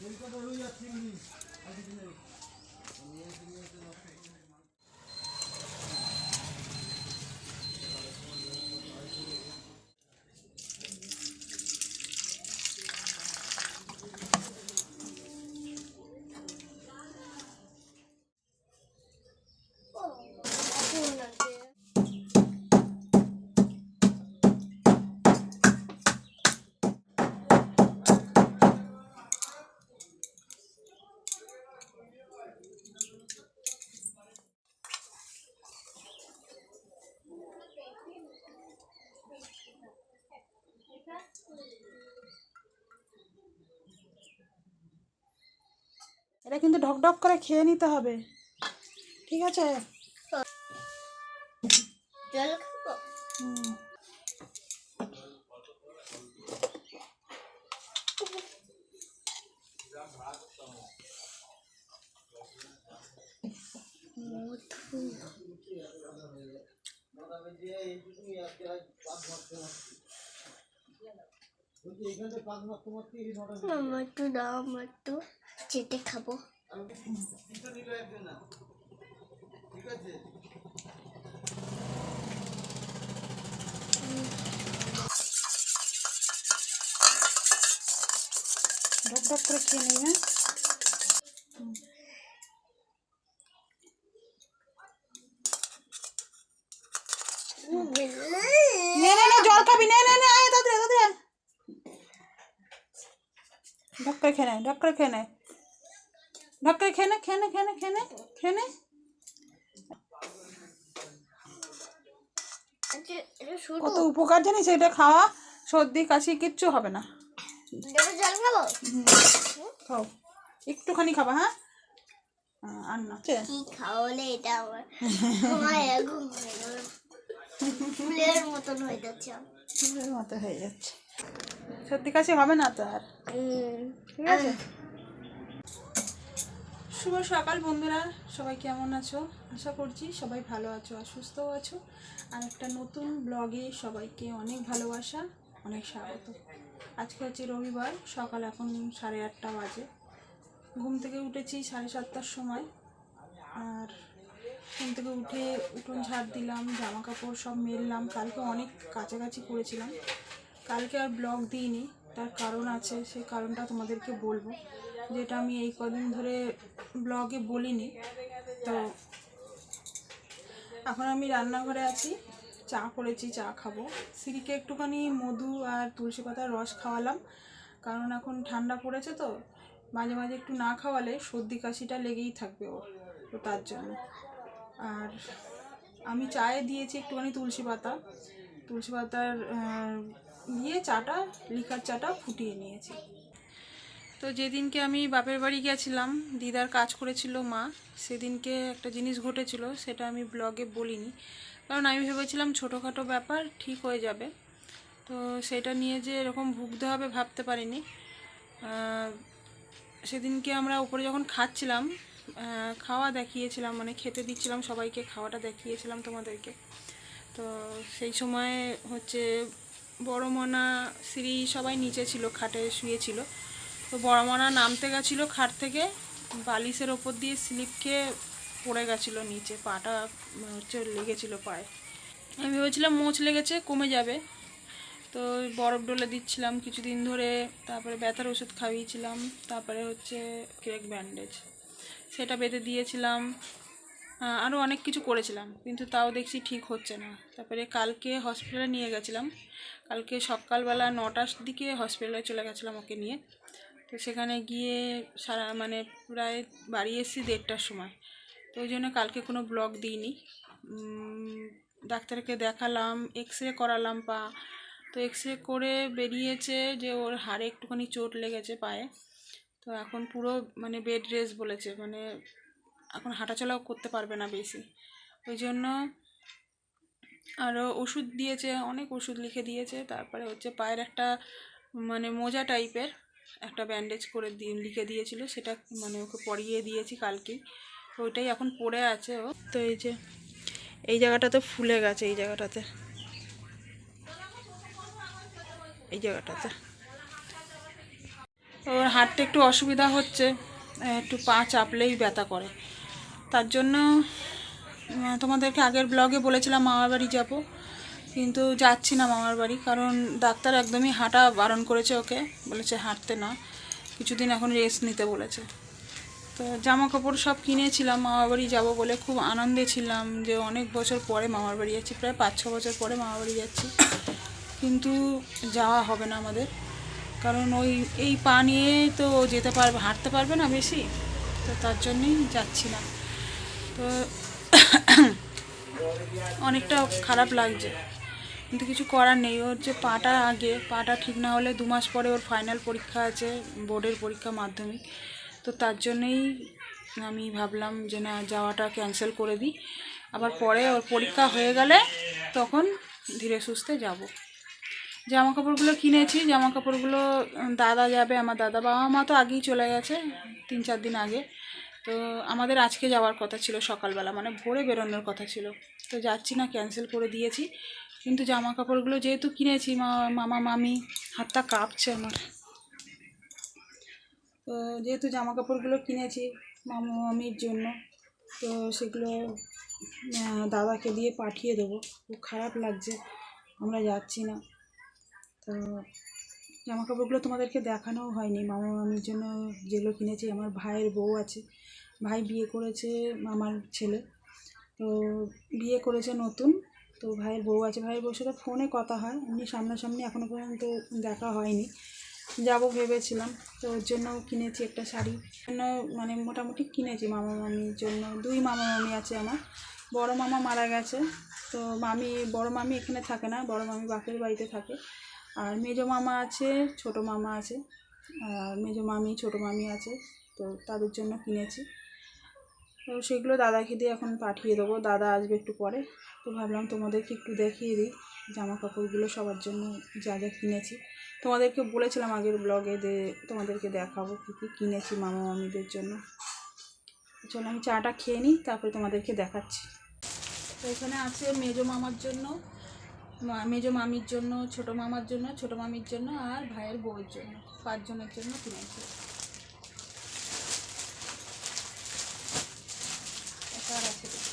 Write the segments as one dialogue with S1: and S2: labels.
S1: রুই আর চিংড়ি এটা কিন্তু ঢক ঢক করে খেয়ে নিতে হবে। ঠিক আছে।
S2: আমার একটু দাও আমার একটু। চেটে খাব।
S1: ঢক ঢক করে খেয়ে নিই হ্যাঁ? নে জল খাবি, নে নে খেয়ে নে ঢক করে খেয়ে নে। ঢক করে খেয়ে নে খেয়ে নে খেয়ে নে খেয়ে নে খেয়ে নে।
S2: আচ্ছা,
S1: কত উপকার জানিস এটা খাওয়া সর্দি কাশি কিচ্ছু হবে না। খাও। একটুখানি খাবা হ্যাঁ? আর না?
S2: কি খাওয়ালে এটা আমার ফুলের মতন হয়ে যাচ্ছে।
S1: ফুলের মতো হয়ে যাচ্ছে। সর্দি কাশি হবে না তো আর? ঠিক আছে? শুভ সকাল বন্ধুরা, সবাই কেমন আছো? আশা করছি সবাই ভালো আছো আর সুস্থও আছো। আর একটা নতুন ব্লগে সবাইকে অনেক ভালোবাসা, অনেক স্বাগত। আজকে হচ্ছে রবিবার, সকাল এখন সাড়ে আটটা বাজে। ঘুম থেকে উঠেছি সাড়ে সাতটার সময়। আর ঘুম থেকে উঠে উঠোন ঝাড় দিলাম জামা কাপড় সব মেললাম। কালকে অনেক কাছাকাছি করেছিলাম। কালকে আর ব্লগ দিইনি, তার কারণ আছে, সেই কারণটা তোমাদেরকে বলব। যেটা আমি এই কদিন ধরে ব্লগে বলিনি, তো এখন আমি রান্নাঘরে আছি, চা করেছি, চা খাব। সিরিকে একটুখানি মধু আর তুলসী পাতার রস খাওয়ালাম, কারণ এখন ঠান্ডা পড়েছে তো, মাঝে মাঝে একটু না খাওয়ালে সর্দি কাশিটা লেগেই থাকবে ওর, তো তার জন্য। আর আমি চায়ে দিয়েছি একটুখানি তুলসী পাতা, তুলসী পাতার দিয়ে চাটা, লিকার চাটা ফুটিয়ে নিয়েছি। তো যেদিনকে আমি বাপের বাড়ি গেছিলাম, দিদার কাজ করেছিল মা, সেদিনকে একটা জিনিস ঘটেছিল, সেটা আমি ব্লগে বলিনি। কারণ আমি ভেবেছিলাম ছোটোখাটো ব্যাপার, ঠিক হয়ে যাবে। তো সেটা নিয়ে যে এরকম ভুগতে হবে ভাবতে পারিনি। সেদিনকে আমরা উপরে যখন খাচ্ছিলাম খাওয়া দেখিয়েছিলাম মানে খেতে দিচ্ছিলাম সবাইকে, খাওয়াটা দেখিয়েছিলাম তোমাদেরকে। তো সেই সময় হচ্ছে বড় মনা শ্রী সবাই নিচে ছিল, খাটে শুয়েছিল তো বড় মনা নামতে গেছিল খাট থেকে, বালিশের ওপর দিয়ে স্লিপ খেয়ে পড়ে গেছিল নিচে, পাটা হচ্ছে লেগেছিল পায়ে। আমি ভেবেছিলাম মোচ লেগেছে, কমে যাবে। তো বরফ ডলে দিচ্ছিলাম কিছুদিন ধরে, তারপরে ব্যথার ওষুধ খাইয়েছিলাম, তারপরে হচ্ছে ক্রেক ব্যান্ডেজ। সেটা বেঁধে দিয়েছিলাম। আরও অনেক কিছু করেছিলাম, কিন্তু তাও দেখছি ঠিক হচ্ছে না। তারপরে কালকে হসপিটালে নিয়ে গেছিলাম। কালকে সকালবেলা নটার দিকে হসপিটালে চলে গেছিলাম ওকে নিয়ে। তো সেখানে গিয়ে সারা মানে প্রায় বাড়ি এসেছি দেড়টার সময়। তো ওই জন্য কালকে কোনো ব্লগ দিইনি। ডাক্তারকে দেখালাম এক্স রে করালাম পা। তো এক্স রে করে বেরিয়েছে যে ওর হাড়ে একটুখানি চোট লেগেছে পায়ে। তো এখন পুরো মানে বেড রেস্ট বলেছে। মানে এখন হাঁটাচলাও করতে পারবে না বেশি। ওই জন্য আরও ওষুধ দিয়েছে, অনেক ওষুধ লিখে দিয়েছে। তারপরে হচ্ছে পায়ের একটা মানে মোজা টাইপের একটা ব্যান্ডেজ করে দিয়ে, লিখে দিয়েছিল, সেটা মানে ওকে পরিয়ে দিয়েছি কালকেই ওইটাই এখন পড়ে আছে ও। তো এই যে, এই জায়গাটাতে ফুলে গেছে, এই জায়গাটাতে। এই জায়গাটাতে। ওর হাঁটতে একটু অসুবিধা হচ্ছে, একটু পা চাপলেই ব্যথা করে। তার জন্য, তোমাদেরকে আগের ব্লগে বলেছিলাম মামার বাড়ি যাব। কিন্তু যাচ্ছি না মামার বাড়ি, কারণ ডাক্তার একদমই হাঁটা বারণ করেছে ওকে, বলেছে হাঁটতে না, কিছুদিন এখন রেস্ট নিতে বলেছে। তো জামা কাপড় সব কিনেছিলাম, মামার বাড়ি যাব বলে খুব আনন্দে ছিলাম যে অনেক বছর পরে মামার বাড়ি যাচ্ছি, প্রায় পাঁচ ছ বছর পরে মামার বাড়ি যাচ্ছি। কিন্তু যাওয়া হবে না আমাদের, কারণ ওই, এই পা নিয়ে তো যেতে পারবে হাঁটতে পারবে না বেশি, তো তার জন্যই যাচ্ছি না। তো অনেকটা খারাপ লাগছে। কিন্তু কিছু করার নেই। ওর যে পাটা আগে, পাটা ঠিক না হলে দু মাস পরে ওর ফাইনাল পরীক্ষা আছে বোর্ডের পরীক্ষা মাধ্যমিক। তো তার জন্যই আমি ভাবলাম যে না, যাওয়াটা ক্যান্সেল করে দিই। আবার পরে ওর পরীক্ষা হয়ে গেলে তখন ধীরে সুস্থে যাব। জামা কাপড়গুলো কিনেছি জামা কাপড়গুলো দাদা যাবে, আমার দাদা বাবা মা তো আগেই চলে গেছে তিন চার দিন আগে। তো আমাদের আজকে যাওয়ার কথা ছিল সকালবেলা মানে ভোরে বেরোনোর কথা ছিল। তো যাচ্ছি না ক্যান্সেল করে দিয়েছি। কিন্তু জামা কাপড়গুলো যেহেতু কিনেছি মামা, মামি, হাতটা কাঁপছে আমার। তো যেহেতু জামা কাপড়গুলো কিনেছি মামা, মামির জন্য, তো সেগুলো দাদাকে দিয়ে পাঠিয়ে দেবো। খুব খারাপ লাগছে, আমরা যাচ্ছি না। তো জামা কাপড়গুলো তোমাদেরকে দেখানোও হয়নি। মামা, মামির জন্য যেগুলো কিনেছি, আমার ভাইয়ের বউ আছে। ভাই বিয়ে করেছে আমার ছেলে। তো বিয়ে করেছে নতুন। তো ভাইয়ের বউ আছে। ভাইয়ের বউর সাথে ফোনে কথা হয়। এমনি সামনাসামনি এখনও পর্যন্ত দেখা হয়নি। যাব ভেবেছিলাম। তো ওর জন্য কিনেছি একটা শাড়ি। জন্য মানে মোটামুটি কিনেছি মামা মামির জন্য। দুই মামা মামি আছে আমার। বড় মামা মারা গেছে। তো মামি, বড় মামি এখানে থাকে না। বড় মামি বাপের বাড়িতে থাকে। আর মেজো মামা আছে, ছোট মামা আছে। আর মেজো মামি, ছোট মামি আছে। তো তাদের জন্য কিনেছি। তো সেগুলো দাদাকে দিয়ে এখন পাঠিয়ে দেবো। দাদা আসবে একটু পরে। তো ভাবলাম তোমাদেরকে একটু দেখিয়ে দিই জামা কাপড়গুলো সবার জন্য যা যা কিনেছি। তোমাদেরকে বলেছিলাম আগের ব্লগে যে তোমাদেরকে দেখাবো কী কী কিনেছি মামা মামিদের জন্য। চলো আমি চাটা খেয়ে নিই, তারপরে তোমাদেরকে দেখাচ্ছি। তো এখানে আছে মেজো মামার জন্য মেজো মামির জন্য, ছোট মামার জন্য, ছোট মামির জন্য আর ভাইয়ের বউয়ের জন্য। পাঁচজনের জন্য কিনেছি। আর আছে।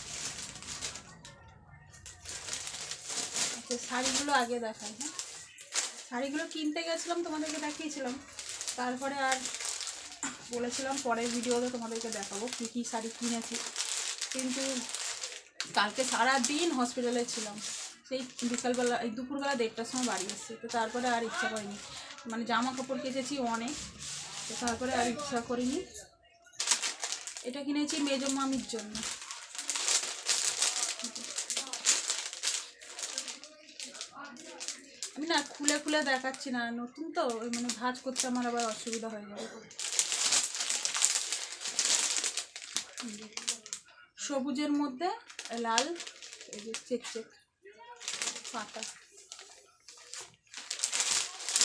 S1: শাড়িগুলো আগে দেখাই হ্যাঁ? শাড়িগুলো কিনতে গেছিলাম, তোমাদেরকে দেখিয়েছিলাম। তারপরে আর বলেছিলাম পরের ভিডিওতে তোমাদেরকে দেখাবো কী কী শাড়ি কিনেছি। কিন্তু কালকে সারা দিন হসপিটালে ছিলাম। সেই বিকালবেলা, এই দুপুরবেলা দেড়টার সময় বাড়ি এসেছি। তো তারপরে আর ইচ্ছা করিনি। মানে জামা কাপড় কেচেছি অনেক। তো তারপরে আর ইচ্ছা করিনি। এটা কিনেছি মেজো মামির জন্য। আমি না খুলে খুলে দেখাচ্ছি না, নতুন তো মানে ভাঁজ করতে আমার আবার অসুবিধা হয়ে যাবে। সবুজের মধ্যে লাল, এই যে চেক চেক, পাতা।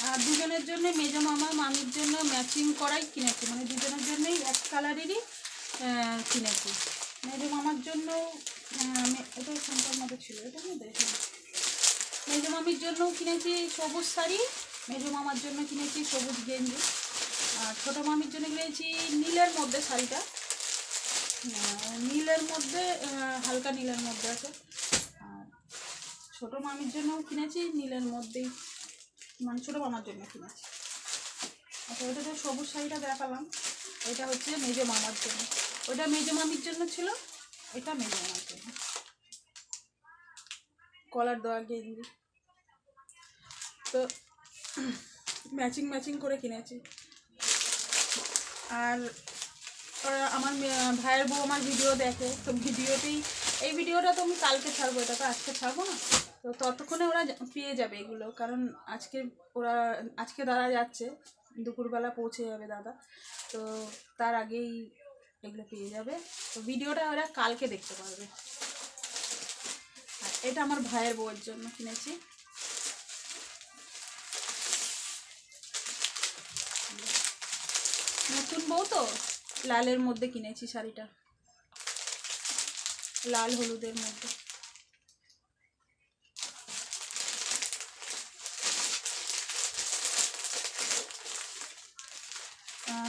S1: আর দুজনের জন্য মেজো মামা মামির জন্য ম্যাচিং করাই কিনেছি মানে দুজনের জন্যই এক কালারেরই কিনেছি। মেজো মামার জন্য এটা কোনটার মধ্যে ছিল, এটা আমি দেখি মেজো মামির জন্য কিনেছি সবুজ শাড়ি, মেজো মামার জন্য কিনেছি সবুজ গেঞ্জি। আর ছোটো মামির জন্য কিনেছি নীলের মধ্যে শাড়িটা। নীলের মধ্যে হালকা নীলের মধ্যে আছে। আর ছোটো মামির জন্যও কিনেছি, নীলের মধ্যেই মানে ছোটো মামার জন্য কিনেছি। আচ্ছা ওইটা তো সবুজ শাড়িটা দেখালাম এটা হচ্ছে মেজো মামার জন্য। ওটা মেজো মামির জন্য ছিল, এটা মেজো মামার জন্য। কলার দেওয়া গেঞ্জি। তো ম্যাচিং ম্যাচিং করে কিনেছি। আর আমার ভাইয়ের বউ আমার ভিডিও দেখে। তো ভিডিওতেই এই ভিডিওটা তো আমি কালকে ছাড়বো, এটা তো আজকে ছাড়বো না। তো ততক্ষণে ওরা পেয়ে যাবে এগুলো। কারণ আজকে ওরা, আজকে দাদা যাচ্ছে, দুপুরবেলা পৌঁছে যাবে দাদা। তো তার আগেই এগুলো পেয়ে যাবে। তো ভিডিওটা ওরা কালকে দেখতে পারবে। আর এটা আমার ভাইয়ের বউয়ের জন্য কিনেছি। নতুন বউ তো? লালের মধ্যে কিনেছি শাড়িটা। লাল হলুদের মধ্যে।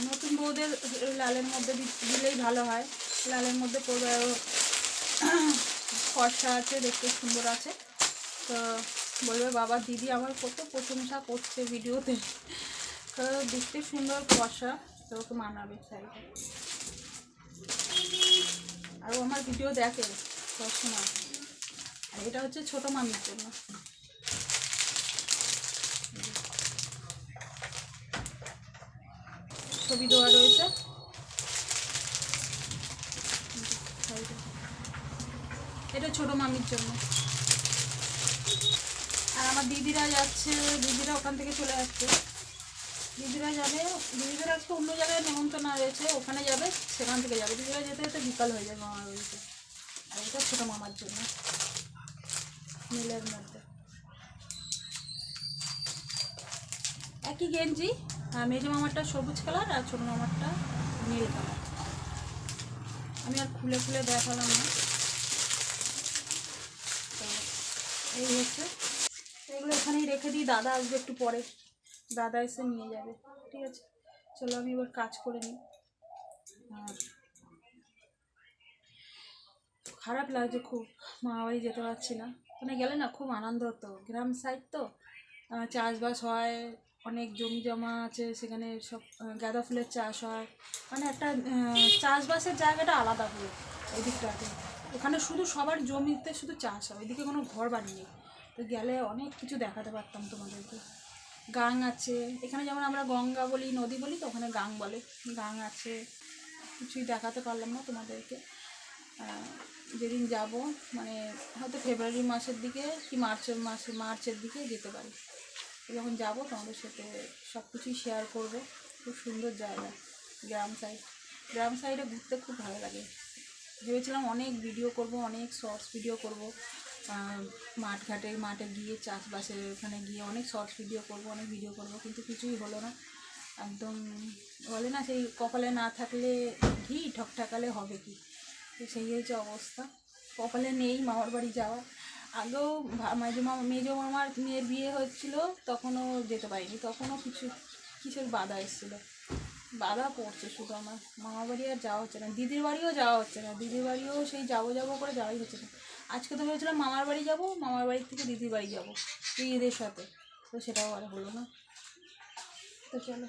S1: নতুন বউদের লালের মধ্যে দিলেই ভালো হয়। লালের মধ্যে পড়বে ফর্সা আছে, দেখতে সুন্দর আছে। তো বলবে, বাবা, দিদি আমার কত প্রশংসা করছে ভিডিওতে। দেখতে সুন্দর, ফর্সা। তো ওকে মানাবে শাড়িটা আর ও আমার ভিডিও দেখে সবসময় আর এটা হচ্ছে ছোটো মামির জন্য। ছবি দেওয়া রয়েছে। এটা ছোট মামির জন্য। আর আমার দিদিরা যাচ্ছে, দিদিরা ওখান থেকে চলে যাচ্ছে দিদিরা যাবে, দিদিদের আজকে অন্য জায়গায় নেমন্তন্ন রয়েছে ওখানে যাবে, সেখান থেকে যাবে। দিদিরা যেতে যেতে বিকাল হয়ে যাবে মামার বাড়িতে। আর এটা ছোটো মামার জন্য নীলের মধ্যে। একই গেঞ্জি মেজো মামারটা সবুজ কালার আর ছোটো মামারটা নীল কালার। আমি আর খুলে খুলে দেখালাম না। এই হচ্ছে। এগুলো এখানেই রেখে দিই, দাদা আসবে একটু পরে। দাদা এসে নিয়ে যাবে, ঠিক আছে? চলো আমি এবার কাজ করে নিই। আর খারাপ লাগছে খুব মামা বাড়ি যেতে পারছি না। ওখানে গেলে না খুব আনন্দ হতো। গ্রাম সাইড তো চাষবাস হয়, অনেক জমি জমা আছে, সেখানে সব গাঁদা ফুলের চাষ হয়। মানে একটা চাষবাসের জায়গাটা আলাদা পুরো ওই দিকটাতে ওখানে শুধু সবার জমিতে শুধু চাষ হয়, ওইদিকে কোনো ঘর বাড়ি নেই। তো গেলে অনেক কিছু দেখাতে পারতাম তোমাদেরকে। গাং আছে। এখানে যেমন আমরা গঙ্গা বলি, নদী বলি, তো ওখানে গাং বলে। গাং আছে। কিছুই দেখাতে পারলাম না তোমাদেরকে। যেদিন যাব মানে হয়তো ফেব্রুয়ারি মাসের দিকে কি মার্চের মাসে, মার্চের দিকে যেতে পারি। যখন যাব, তোমাদের সাথে সব কিছুই শেয়ার করব। খুব সুন্দর জায়গা, গ্রাম সাইড গ্রাম সাইডে ঘুরতে খুব ভালো লাগে। ভেবেছিলাম অনেক ভিডিও করব, অনেক শর্টস ভিডিও করব। মাঠ ঘাটে মাঠে গিয়ে চাষবাসের ওখানে গিয়ে অনেক শর্টস ভিডিও করব, অনেক ভিডিও করব, কিন্তু কিছুই হলো না। একদম বলে না, সেই কপালে না থাকলে ঘি ঠকঠাকালে হবে কি? তো সেই হয়েছে অবস্থা। কপালে নেই মামার বাড়ি যাওয়া আগেও মেজো মামা মেজো মামার মেয়ের বিয়ে হচ্ছিল তখনও যেতে পারিনি, তখনও কিছু, কিসের বাধা এসেছিল? বাধা পড়ছে শুধু আমার। মামা বাড়ি আর যাওয়া হচ্ছে না। দিদির বাড়িও যাওয়া হচ্ছে না। দিদির বাড়িও সেই যাব যাব করে যাওয়াই হচ্ছে না। আজকে তো ভেবেছিলাম মামার বাড়ি যাব, মামার বাড়ি থেকে দিদির বাড়ি যাব, দিদিদের সাথে। তো সেটাও আর হলো না। তো চলো।